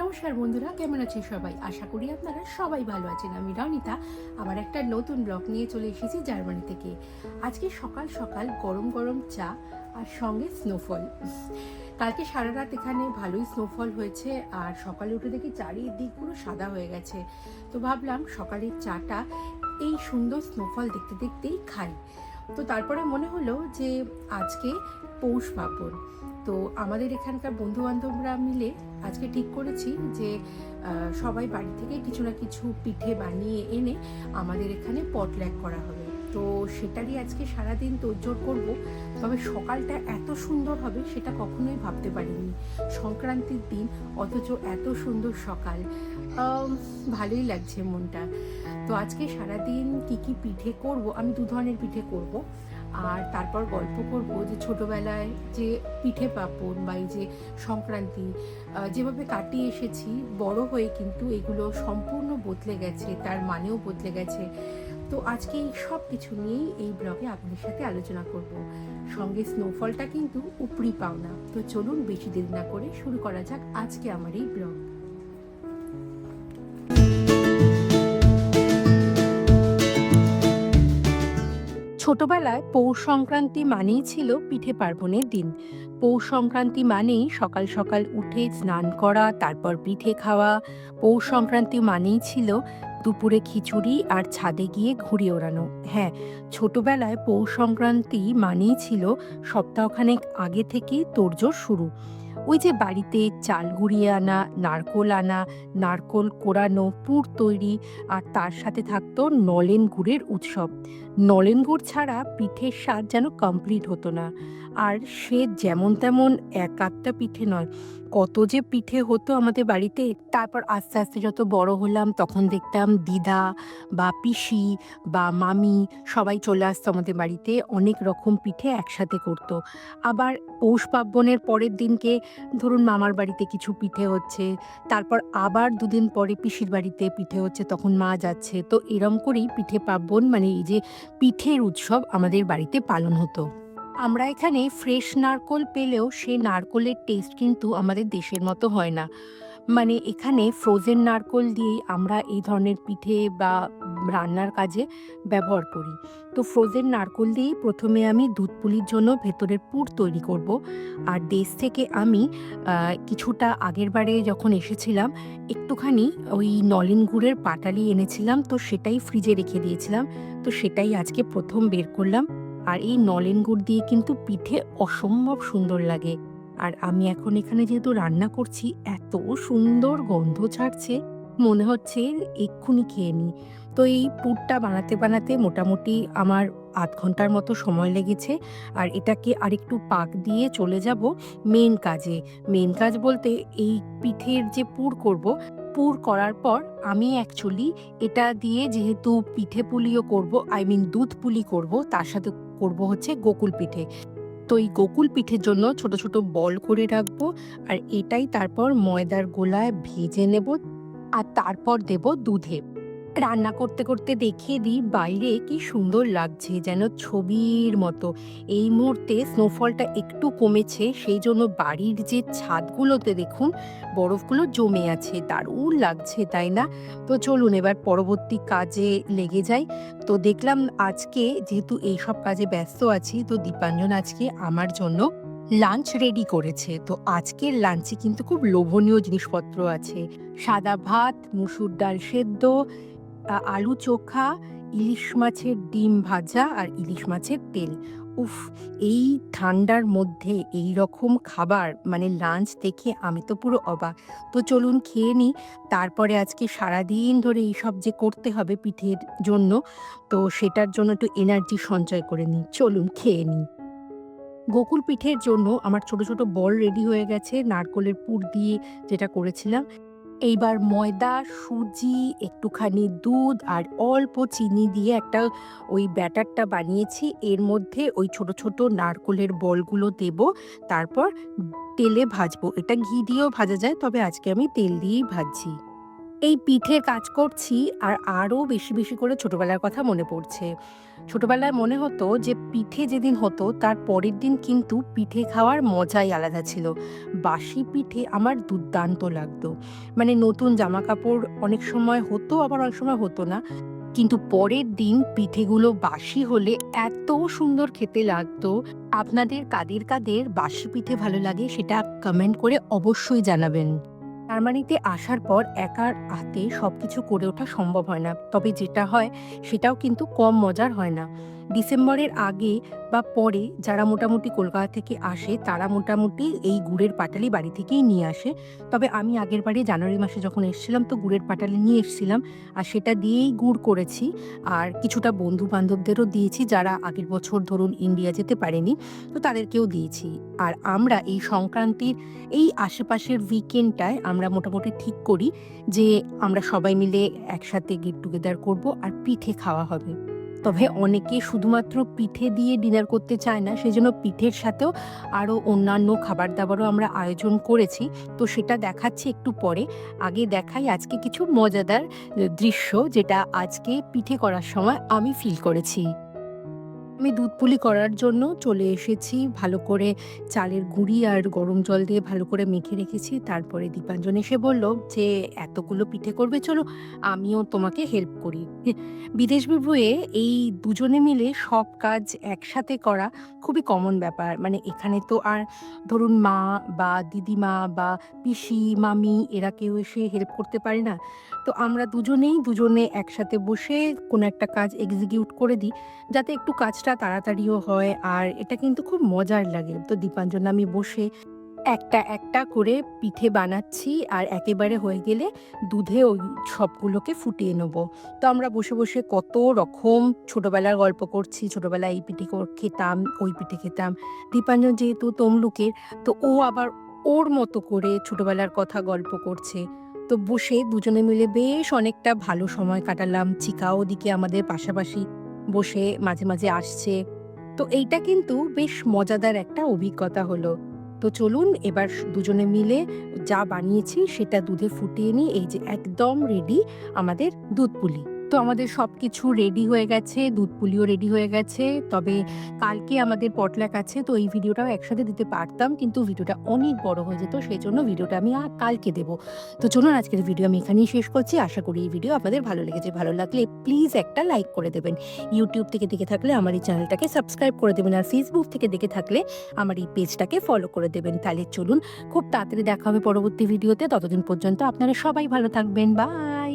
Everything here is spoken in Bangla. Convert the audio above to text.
নমস্কার বন্ধুরা, কেমন আছেন সবাই? আশা করি আপনারা সবাই ভালো আছেন। আমি রনিতা, আবার একটা নতুন ব্লগ নিয়ে চলে এসেছি জার্মানি থেকে। আজকে সকাল সকাল গরম গরম চা আর সঙ্গে স্নোফল কালকে সারা রাত এখানে ভালোই স্নোফল হয়েছে আর সকালে উঠে দেখি চারিদিক পুরো সাদা হয়ে গেছে। তো ভাবলাম সকালের চাটা এই সুন্দর স্নোফল দেখতে দেখতেই খাই। তো তারপরে মনে হলো যে আজকে পৌষ পার্বণ। তো আমাদের এখানকার বন্ধু বান্ধবরা মিলে আজকে ঠিক করেছি যে সবাই বাড়ি থেকে কিছু না কিছু পিঠে বানিয়ে এনে আমাদের এখানে পটল্যাক করা হবে। তো সেটারই আজকে সারাদিন তোড়জোড় করব। তবে সকালটা এত সুন্দর হবে সেটা কখনোই ভাবতে পারিনি। সংক্রান্তির দিন অথচ এত সুন্দর সকাল। ভালোই লাগছে মনটা। তো আজকে সারাদিন কি কি পিঠে করব? আমি দু ধরনের পিঠে করব। আর তারপর গল্প করব যে ছোটবেলায় যে পিঠে পাপন বা এই যে সংক্রান্তি যেভাবে কাটিয়ে এসেছি, বড় হয়ে কিন্তু এগুলো সম্পূর্ণ বদলে গেছে, তার মানেও বদলে গেছে। তো আজকে এই সব কিছু নিয়েই এই ব্লগে আপনাদের সাথে আলোচনা করব। সঙ্গে স্নোফলটা কিন্তু উপরি পাওনা। তো চলুন বেশি দেরি না করে শুরু করা যাক আজকে আমার এই ব্লগ। ছোটবেলায় পৌষ সংক্রান্তি মানেই ছিল পিঠে পার্বণের দিন। পৌষ সংক্রান্তি মানেই সকাল সকাল উঠে স্নান করা, তারপর পিঠে খাওয়া। পৌষ সংক্রান্তি মানেই ছিল দুপুরে খিচুড়ি আর ছাদে গিয়ে ঘুড়ি ওড়ানো। হ্যাঁ ছোটবেলায় পৌষ সংক্রান্তি মানেই ছিল সপ্তাহখানেক আগে থেকেই তোড়জোড় শুরু। ওই যে বাড়িতে চাল গুঁড়িয়ে আনা, নারকোল আনা, নারকোল কোরানো, পুর তৈরি আর তার সাথে থাকতো নলেন গুড়ের উৎসব। নলেন গুড় ছাড়া পিঠের স্বাদ যেন কমপ্লিট হতো না। আর সে যেমন তেমন এক আধটা পিঠে নয়, কত যে পিঠে হতো আমাদের বাড়িতে, তারপর আস্তে আস্তে যত বড় হলাম তখন দেখতাম দিদা বা পিসি বা মামি সবাই চলে আসতো আমাদের বাড়িতে, অনেক রকম পিঠে একসাথে করতো। আবার পৌষ পার্বণের পরের দিনকে ধরুন মামার বাড়িতে কিছু পিঠে হচ্ছে, তারপর আবার দুদিন পরে পিসির বাড়িতে পিঠে হচ্ছে, তখন মা যাচ্ছে। তো এরম করেই পিঠে পার্বণ মানে এই যে পিঠের উৎসব আমাদের বাড়িতে পালন হতো। আমরা এখানে ফ্রেশ নারকোল পেলেও সে নারকোলের টেস্ট কিন্তু আমাদের দেশের মতো হয় না। মানে এখানে ফ্রোজেন নারকোল দিয়েই আমরা এই ধরনের পিঠে বা রান্নার কাজে ব্যবহার করি। তো ফ্রোজেন নারকোল দিয়েই প্রথমে আমি দুধ পুলির জন্য ভেতরের পুর তৈরি করব। আর দেশ থেকে আমি কিছুটা আগের বারে যখন এসেছিলাম, একটুখানি ওই নলেন গুড়ের পাটালি এনেছিলাম, তো সেটাই ফ্রিজে রেখে দিয়েছিলাম। তো সেটাই আজকে প্রথম বের করলাম। আর এই নলেন গুড় দিয়ে কিন্তু পিঠে অসম্ভব সুন্দর লাগে। আর আমি এখন এখানে যেহেতু রান্না করছি, এত সুন্দর গন্ধ ছাড়ছে, মনে হচ্ছে এক্ষুনি খেয়ে নিই। তো এই পুরটা বানাতে বানাতে মোটামুটি আমার আধ ঘণ্টার মতো সময় লেগেছে আর এটাকে আরেকটু পাক দিয়ে চলে যাব মেন কাজে। মেন কাজ বলতে এই পিঠের যে পুর করব, পুর করার পর আমি অ্যাকচুয়ালি এটা দিয়ে যেহেতু পিঠে পুলিও করব আই মিন দুধ পুলি করব, তার সাথে করব হচ্ছে গোকুল পিঠে। তো এই গোকুল পিঠের জন্য ছোট ছোট বল করে রাখব আর এটাই তারপর ময়দার গোলায় ভেজে নেব আর তারপর দেব দুধে। রান্না করতে করতে দেখিয়ে দিই, বাইরে কি সুন্দর লাগছে যেন ছবির মতো। এই মুহূর্তে স্নোফলটা একটু কমেছে, সেই জন্য বাড়ির যে ছাদগুলোতে দেখুন, বরফগুলো জমে আছে, দারুণ লাগছে, তাই না? তো চলুন এবার পরবর্তী কাজে লেগে যাই। তো দেখলাম আজকে যেহেতু এইসব কাজে ব্যস্ত আছি, তো দীপাঞ্জন আজকে আমার জন্য লাঞ্চ রেডি করেছে। তো আজকের লাঞ্চে কিন্তু খুব লোভনীয় জিনিসপত্র আছে। সাদা ভাত, মুসুর ডাল সেদ্ধ আলু চোখা, ইলিশ মাছের ডিম ভাজা আর ইলিশ মাছের তেল। উফ, এই ঠান্ডার মধ্যে এই রকম খাবার মানে লাঞ্চ দেখে আমি তো পুরো অবাক। তো চলুন খেয়ে নিই তারপরে আজকে সারাদিন ধরে এইসব যে করতে হবে পিঠের জন্য, তো সেটার জন্য একটু এনার্জি সঞ্চয় করে নিই চলুন খেয়ে নিই গোকুল পিঠের জন্য আমার ছোট ছোট বল রেডি হয়ে গেছে, নারকোলের পুর দিয়ে যেটা করেছিলাম। এইবার ময়দা, সুজি, একটুখানি দুধ আর অল্প চিনি দিয়ে একটা ওই ব্যাটারটা বানিয়েছি। এর মধ্যে ওই ছোট ছোট নারকোলের বলগুলো দেব, তারপর তেলে ভাজবো। এটা ঘি দিয়েও ভাজা যায়, তবে আজকে আমি তেল দিয়েই ভাজছি। এই পিঠে কাজ করছি আর আরও বেশি বেশি করে ছোটবেলার কথা মনে পড়ছে। ছোটবেলায় মনে হতো যে পিঠে যেদিন হতো, তার পরের দিন কিন্তু পিঠে খাওয়ার মজাই আলাদা ছিল। বাসি পিঠে আমার দুর্দান্ত লাগতো। মানে নতুন জামা কাপড় অনেক সময় হতো, আবার অনেক সময় হতো না। কিন্তু পরের দিন পিঠেগুলো বাসি হলে এত সুন্দর খেতে লাগতো। আপনাদের কাদের কাদের বাসি পিঠে ভালো লাগে সেটা কমেন্ট করে অবশ্যই জানাবেন। জার্মানিতে আসার পর একার হাতে সবকিছু করে ওঠা সম্ভব হয় না। তবে যেটা হয়, সেটাও কিন্তু কম মজার হয় না। ডিসেম্বরের আগে বা পরে যারা মোটামুটি কলকাতা থেকে আসে, তারা মোটামুটি এই গুড়ের পাটালি বাড়ি থেকেই নিয়ে আসে। তবে আমি আগের বারে জানুয়ারি মাসে যখন এসেছিলাম, তো গুড়ের পাটালি নিয়ে এসেছিলাম আর সেটা দিয়েই গুড় করেছি। আর কিছুটা বন্ধু বান্ধবদেরও দিয়েছি যারা আগের বছর ধরুন ইন্ডিয়া যেতে পারেনি, তো তাদেরকেও দিয়েছি। আর আমরা এই সংক্রান্তির এই আশেপাশের উইকেন্ডটায় আমরা মোটামুটি ঠিক করি যে আমরা সবাই মিলে একসাথে গেট টুগেদার করব আর পিঠে খাওয়া হবে। তবে অনেকে শুধুমাত্র পিঠে দিয়ে ডিনার করতে চায় না, সেজন্য পিঠের সাথেও আরও অন্যান্য খাবার দাবারও আমরা আয়োজন করেছি। তো সেটা দেখাচ্ছি একটু পরে। আগে দেখাই আজকে কিছু মজাদার দৃশ্য যেটা আজকে পিঠে করার সময় আমি ফিল করেছি। আমি দুধ পুলি করার জন্য চলে এসেছি। ভালো করে চালের গুঁড়ি আর গরম জল দিয়ে ভালো করে মেখে রেখেছি। তারপরে দীপাঞ্জন এসে বলল যে, এতগুলো পিঠে করবে, চলো আমিও তোমাকে হেল্প করি। বিদেশ বিভুয়ে এই দুজনে মিলে সব কাজ একসাথে করা খুবই কমন ব্যাপার। মানে এখানে তো আর ধরুন মা বা দিদিমা বা পিসি, মামি এরা কেউ এসে হেল্প করতে পারে না। তো আমরা দুজনেই দুজনে একসাথে বসে কোনো একটা কাজ এক্সিকিউট করে দিই। যাতে একটু কাজটা তাড়াতাড়িও হয়। আর এটা কিন্তু খুব মজার লাগে। তো দীপাঞ্জন, আমি বসে একটা একটা করে পিঠে বানাচ্ছি আর একেবারে হয়ে গেলে দুধে ওই সবগুলোকে ফুটিয়ে নেব। তো আমরা বসে বসে কত রকম ছোটবেলার গল্প করছি, ছোটবেলায় এই পিঠে খেতাম, ওই পিঠে খেতাম। দীপাঞ্জন যেহেতু তমলুকের, তো ও আবার ওর মতো করে ছোটবেলার কথা গল্প করছে। তো বসে দুজনে মিলে বেশ অনেকটা ভালো সময় কাটালাম। চিকাও দিকে আমাদের পাশাপাশি বসে মাঝে মাঝে আসছে। তো এইটা কিন্তু বেশ মজাদার একটা অভিজ্ঞতা হলো। তো চলুন এবার দুজনে মিলে যা বানিয়েছি সেটা দুধে ফুটিয়ে নিই। এই যে একদম রেডি আমাদের দুধ পুলি। তো আমাদের সব কিছু রেডি হয়ে গেছে দুধ পুলিও রেডি হয়ে গেছে। তবে কালকে আমাদের পটলাক আছে তো এই ভিডিওটাও একসাথে দিতে পারতাম কিন্তু ভিডিওটা অনেক বড় হয়ে যেত সেই জন্য ভিডিওটা আমি আর কালকে দেবো। তো চলুন আজকের ভিডিও আমি এখানেই শেষ করছি। আশা করি এই ভিডিও আপনাদের ভালো লেগেছে। ভালো লাগলে প্লিজ একটা লাইক করে দেবেন। ইউটিউব থেকে দেখে থাকলে আমার এই চ্যানেলটাকে সাবস্ক্রাইব করে দেবেন। আর ফেসবুক থেকে দেখে থাকলে আমার এই পেজটাকে ফলো করে দেবেন। তাহলে চলুন খুব তাড়াতাড়ি দেখা হবে পরবর্তী ভিডিওতে ততদিন পর্যন্ত আপনারা সবাই ভালো থাকবেন। বাই